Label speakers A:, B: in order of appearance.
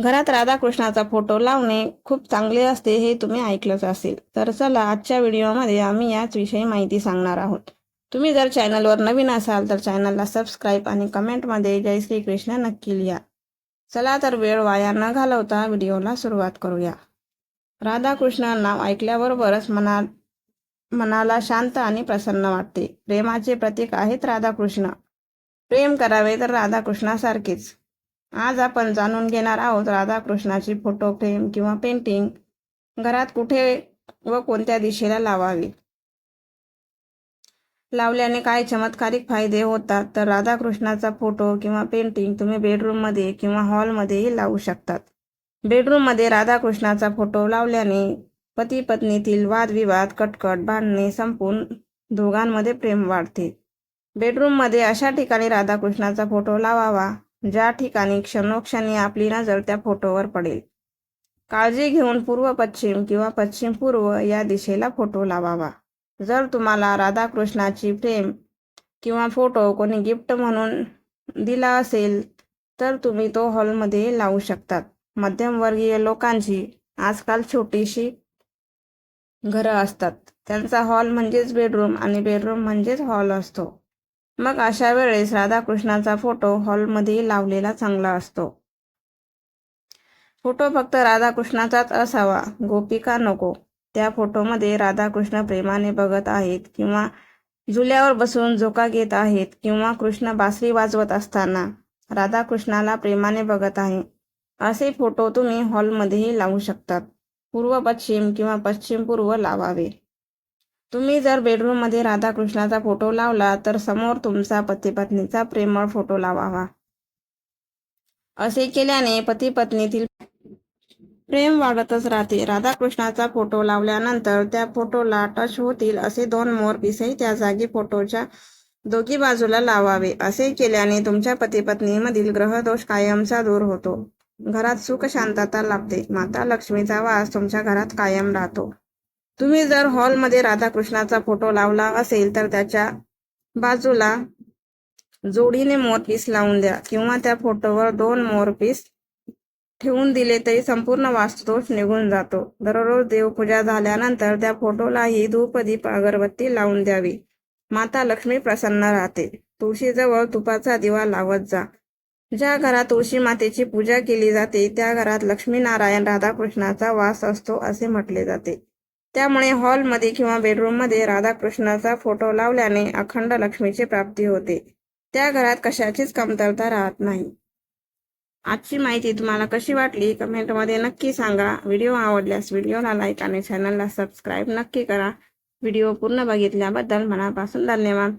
A: घरात राधाकृष्णाचा फोटो लावणे खूप चांगले असते हे तुम्ही ऐकलंच असेल. तर चला आजच्या व्हिडिओमध्ये आम्ही याच विषयी माहिती सांगणार आहोत. तुम्ही जर चॅनलवर नवीन असाल तर चॅनलला सबस्क्राईब आणि कमेंटमध्ये जय श्री कृष्ण नक्की लिहा. चला तर वेळ वाया न घालवता व्हिडिओला सुरुवात करूया. राधाकृष्ण नाव ऐकल्याबरोबरच मना मनाला शांत आणि प्रसन्न वाटते. प्रेमाचे प्रतीक आहेत राधाकृष्ण. प्रेम करावे तर राधाकृष्णासारखेच. आज आपण जाणून घेणार आहोत राधाकृष्णाची फोटो फ्रेम किंवा पेंटिंग घरात कुठे व कोणत्या दिशेला लावावी? लावल्याने काय चमत्कारिक फायदे होतात? तर राधाकृष्णाचा फोटो किंवा पेंटिंग तुम्ही बेडरूममध्ये किंवा हॉलमध्येही लावू शकतात. बेडरूममध्ये राधाकृष्णाचा फोटो लावल्याने पती पत्नीतील वादविवाद कटकट भांडणे संपून दोघांमध्ये प्रेम वाढते. बेडरूममध्ये अशा ठिकाणी राधाकृष्णाचा फोटो लावावा. ज्या ठिकाणी क्षणोक्षणी आपली नजर त्या फोटोवर पडेल. काळजी घेऊन पूर्व पश्चिम किंवा पश्चिम पूर्व या दिशेला फोटो लावावा. जर तुम्हाला राधाकृष्णाची फ्रेम किंवा फोटो कोणी गिफ्ट म्हणून दिला असेल तर तुम्ही तो हॉलमध्ये लावू शकतात. मध्यमवर्गीय लोकांची आजकाल छोटीशी घरं असतात. त्यांचा हॉल म्हणजेच बेडरूम आणि बेडरूम म्हणजेच हॉल असतो. मग अशा वेळेस राधाकृष्णाचा फोटो हॉलमध्ये लावलेला चांगला असतो. फोटो फक्त राधाकृष्णाचाच असावा गोपिका नको. त्या फोटोमध्ये राधाकृष्ण प्रेमाने बघत आहेत किंवा झुल्यावर बसून झोका घेत आहेत किंवा कृष्ण बासरी वाजवत असताना राधाकृष्णाला प्रेमाने बघत आहे. असे फोटो तुम्ही हॉलमध्येही लावू शकतात. पूर्व पश्चिम किंवा पश्चिम पूर्व लावावे. तुम्ही जर बेडरूममध्ये राधाकृष्णाचा फोटो लावला तर समोर तुमचा पती पत्नीचा प्रेमळ फोटो लावावा. असे केल्याने पती पत्नीतील प्रेम वाढतच राहते. राधाकृष्णाचा फोटो लावल्यानंतर त्या फोटोला टच होतील असे दोन मोर पिसही त्या जागी फोटोच्या दोघी बाजूला लावावे. असे केल्याने तुमच्या पती पत्नीमधील ग्रहदोष कायमचा दूर होतो. घरात सुख शांतता लाभते. माता लक्ष्मीचा वास तुमच्या घरात कायम राहतो. तुम्ही जर हॉलमध्ये राधाकृष्णाचा फोटो लावला असेल तर त्याच्या बाजूला जोडीने मोरपीस लावून द्या किंवा त्या फोटोवर दोन मोरपीस ठेवून दिले तरी संपूर्ण वास्तुदोष निघून जातो. दररोज देवपूजा झाल्यानंतर त्या फोटोलाही धूपदीप अगरबत्ती लावून द्यावी. माता लक्ष्मी प्रसन्न राहते. तुळशीजवळ तुपाचा दिवा लावत जा. ज्या घरात तुळशी मातेची पूजा केली जाते त्या घरात लक्ष्मीनारायण राधाकृष्णाचा वास असतो असे म्हटले जाते. त्यामुळे हॉलमध्ये किंवा बेडरूममध्ये राधाकृष्णाचा फोटो लावल्याने अखंड लक्ष्मीची प्राप्ती होते. त्या घरात कशाचीच कमतरता राहत नाही. आजची माहिती तुम्हाला कशी वाटली? कमेंटमध्ये नक्की सांगा. व्हिडिओ आवडल्यास व्हिडिओला लाईक आणि चॅनलला सबस्क्राईब नक्की करा. व्हिडिओ पूर्ण बघितल्याबद्दल मनापासून धन्यवाद.